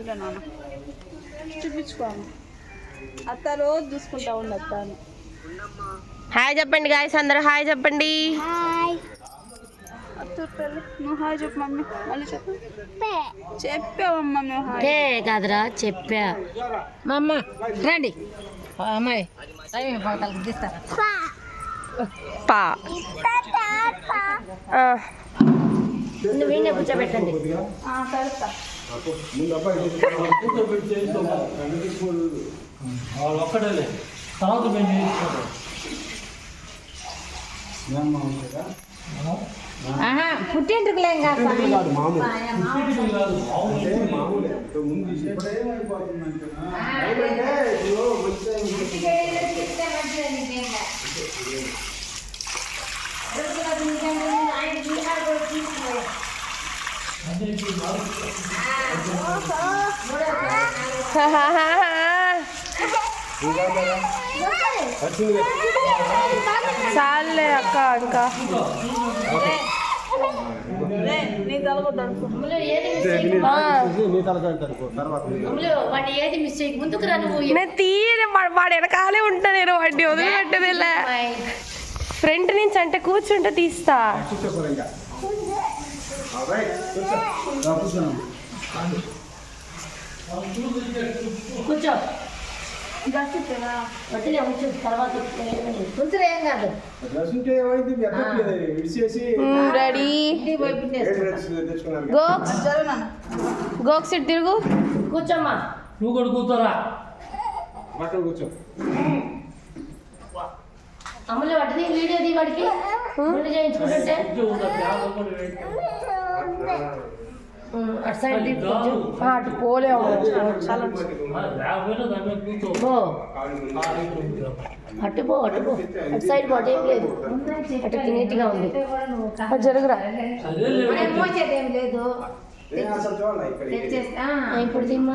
వద్దులే నాన్న. చూపించుకోను అత్త రోజు చూసుకుంటా ఉండు అత్త హాయ్ చెప్పండి గాయస్ అందరూ హాయ్ చెప్పండి. నువ్వు హాయ్ చెప్పు మమ్మీ. మళ్ళీ చెప్పు. చెప్పావమ్మా మేము హాయ్? ఏ కాదురా చెప్పా. మా అమ్మ రండి అమ్మాయి టైం పడతాను తీస్తారా పా. ఆ. వీడిని కూర్చోబెట్టండి ఆ, కలుస్తా ఒక్కడే తర్వాత మేము చేయించుకుంటాం ఆహా పుట్టింటికి లేం కాదు స్వామి. చాలే అక్క ఇంకా. తీయని వాడు వాడు వెనకాలే ఉంటా నేను వాడిని వదిలిపెట్టదిలే ఫ్రంట్ నుంచి అంటే కూర్చుంటే తీస్తా. కూర్చో. వదిలే ఉంచు తర్వాత కూర్చుని ఏం కాదు. రెడీ. ఇంటికి పోయి పిండేసుకో. గోక్స్. గోక్స్ ఇటు తిరుగు. కూర్చోమ్మా. నువ్వు కూడా కూతురా అమ్ములు వాటిని వీడియో తీ వాడికి. చేయించుకుంటుంటే. అటు సైడ్ అటు కూర్చో. పో. అటు పో అటు పో. అటు సైడ్ పో అటు ఏం లేదు. అటు నీట్గా ఉంది. జరుగురా. అదే ఇక్కడ ఇప్పుడు తిమ్మా